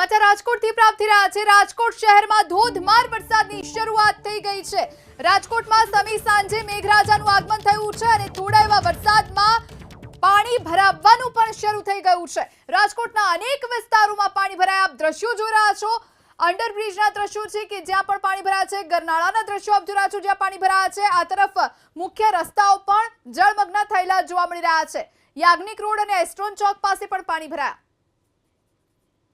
સમાચાર રાજકોટથી પ્રાપ્ત થઈ રહ્યા છે. રાજકોટ શહેરમાં ધોધમાર વરસાદની શરૂઆત થઈ ગઈ છે. રાજકોટમાં સમી સાંજે મેઘરાજાનું આગમન થયું છે અને થોડા એવા વરસાદમાં પાણી ભરાવવાનું પણ શરૂ થઈ ગયું છે. રાજકોટના અનેક વિસ્તારોમાં પાણી ભરાયા. આપ દ્રશ્યો જોઈ રહ્યા છો. અંડરબ્રિજના દ્રશ્યો છે કે જ્યાં પણ પાણી ભરાયા છે. ગરનાળાના દ્રશ્યો આપ જોઈ છો જ્યાં પાણી ભરાયા છે. આ તરફ મુખ્ય રસ્તાઓ પણ જળમગ્ન થયેલા જોવા મળી રહ્યા છે. યાજ્ઞિક રોડ અને એસ્ટ્રોન ચોક પાસે પણ પાણી ભરાયા.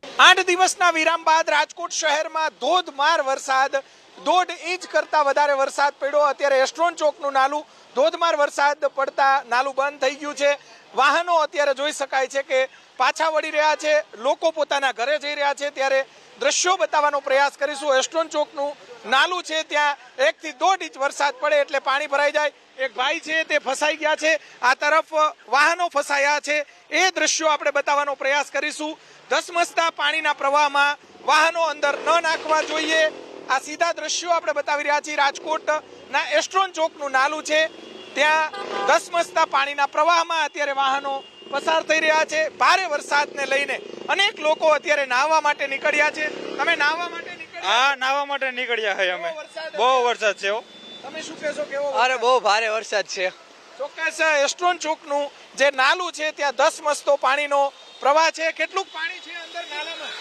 આઠ દિવસના વિરામ બાદ રાજકોટ શહેરમાં ધોધમાર વરસાદ. દોઢ ઇંચ કરતા વધારે વરસાદ પડ્યો. અત્યારે એસ્ટ્રોન ચોકનું નાલું ધોધમાર વરસાદ પડતા નાલું બંધ થઈ ગયું છે. વાહનો અત્યારે જોઈ શકાય છે કે પાછા વળી રહ્યા છે. લોકો પોતાના ઘરે જઈ રહ્યા છે. ત્યારે દ્રશ્યો બતાવવાનો પ્રયાસ કરીશું. એસ્ટ્રોન ચોકનું નાલું છે ત્યાં. એકથી દોઢ ઇંચ વરસાદ પડે એટલે પાણી ભરાઈ જાય. એક ભાઈ છે તે ફસાઈ ગયા છે. આ તરફ વાહનો ફસાયા છે. એ દ્રશ્યો આપણે બતાવવાનો પ્રયાસ કરીશું. ધસમસતા પાણીના પ્રવાહમાં વાહનો અંદર ન નાખવા જોઈએ. આ સીધા દ્રશ્યો આપણે બતાવી રહ્યા છીએ રાજકોટના એસ્ટ્રોન ચોકનું નાલું છે. ત્યાં ધસમસતા પાણીના પ્રવાહમાં અત્યારે વાહનો પસાર થઈ રહ્યા છે. ભારે વરસાદને લઈને અનેક લોકો અત્યારે નાહવા માટે નીકળ્યા છે. તમે નાહવા માટે હા નાવા માટે નીકળ્યા છે અમે. બહુ વરસાદ છે હો. તમે શું કહેશો કેવો અરે બહુ ભારે વરસાદ છે. ચોક્કસ એસ્ટ્રોન ચોકનું જે નાલું છે ત્યાં દસ મસ્તો પાણીનો પ્રવાહ છે. કેટલું પાણી છે અંદર નાલામાં?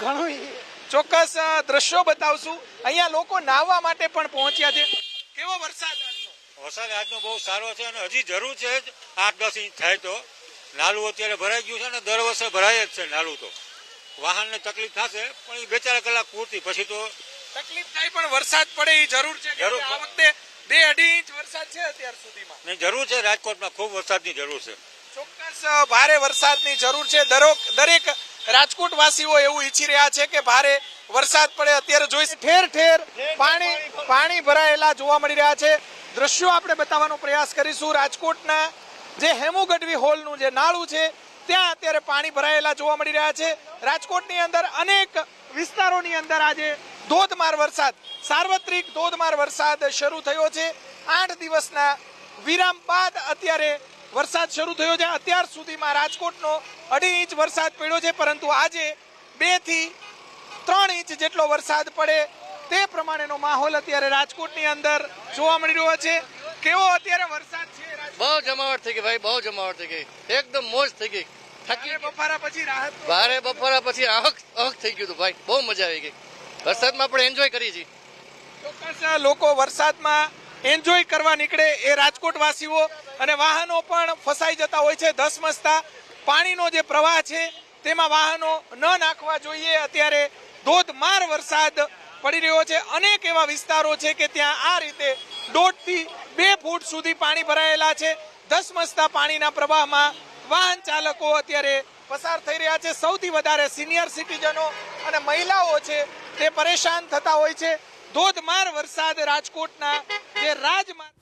ઘણું ચોક્કસ દ્રશ્યો બતાવશું. અહીંયા લોકો નાહવા માટે પણ પહોંચ્યા છે. કેવો વરસાદ? વરસાદ આજનો બહુ સારો છે અને હજી જરૂર છે જ આઠ દસ ઇંચ થાય તો. નાલું અત્યારે ભરાઈ ગયું છે ને દર વર્ષે ભરાય જ છે નાલું તો. વાહનને તકલીફ થશે પણ એ બે ચાર કલાક પૂરતી. પછી તો તકલીફ થાય પણ વરસાદ પડે એ જરૂર છે જરૂર. આ વખતે બે અઢી ઇંચ વરસાદ છે અત્યાર સુધીમાં. નહીં જરૂર છે રાજકોટમાં ખૂબ વરસાદની જરૂર છે. ચોક્કસ ભારે વરસાદની જરૂર છે. દરેક દરેક રાજકોટ વાસીઓ એવું ઈચ્છી રહ્યા છે કે ભારે વરસાદ પડે. અત્યારે જોઈ ઠેર ઠેર પાણી પાણી ભરાયેલા જોવા મળી રહ્યા છે. દ્રશ્યો આપણે બતાવવાનો પ્રયાસ કરીશું. રાજકોટના જે હેમુ ગઢવી હોલનું જે નાળું છે ત્યાં અત્યારે પાણી ભરાયેલા જોવા મળી રહ્યા છે. રાજકોટની અંદર અનેક વિસ્તારોની અંદર આજે ધોધમાર વરસાદ, સાર્વત્રિક ધોધમાર વરસાદ શરૂ થયો છે. આઠ દિવસના વિરામ બાદ અત્યારે વરસાદ શરૂ થયો છે. અત્યાર સુધીમાં રાજકોટનો અઢી ઇંચ વરસાદ પડ્યો છે, પરંતુ આજે બેથી ત્રણ ઇંચ જેટલો વરસાદ પડે તે પ્રમાણેનો માહોલ અત્યારે રાજકોટની અંદર જોવા મળી રહ્યો છે. કેવો અત્યારે વરસાદ? બહુ જમાવટ થઈ ગઈ ભાઈ બહુ જમાવટ થઈ ગઈ. એકદમ મોજ થઈ ગઈ. થકી બપોરા બફારા પછી રાહત ભારે બપોરા પછી આહક આહક થઈ ગયું હતું ભાઈ. બહુ મજા આવી ગઈ. વરસાદમાં આપણે એન્જોય કરી છીએ ચોક્કસ લોકો વરસાદમાં એન્જોય કરવા નીકળે એ રાજકોટ વાસીઓ અને વાહનો પણ ફસાઈ જતા હોય છે ધસમસતા પાણીનો જે પ્રવાહ છે તેમાં વાહનો ન નાખવા જોઈએ. અત્યારે ધોધમાર વરસાદ પડી રહ્યો છે. અનેક એવા વિસ્તારો છે કે ત્યાં આ રીતે દોઢથી બે ફૂટ સુધી પાણી ભરાયેલા છે. ધસમસતા પાણીના પ્રવાહમાં વાહન ચાલકો અત્યારે પસાર થઈ રહ્યા છે. સૌથી વધારે સિનિયર સિટીઝનો અને મહિલાઓ છે તે પરેશાન થતા હોય છે. ધોધમાર વરસાદ રાજકોટના જે રાજમાર્ગ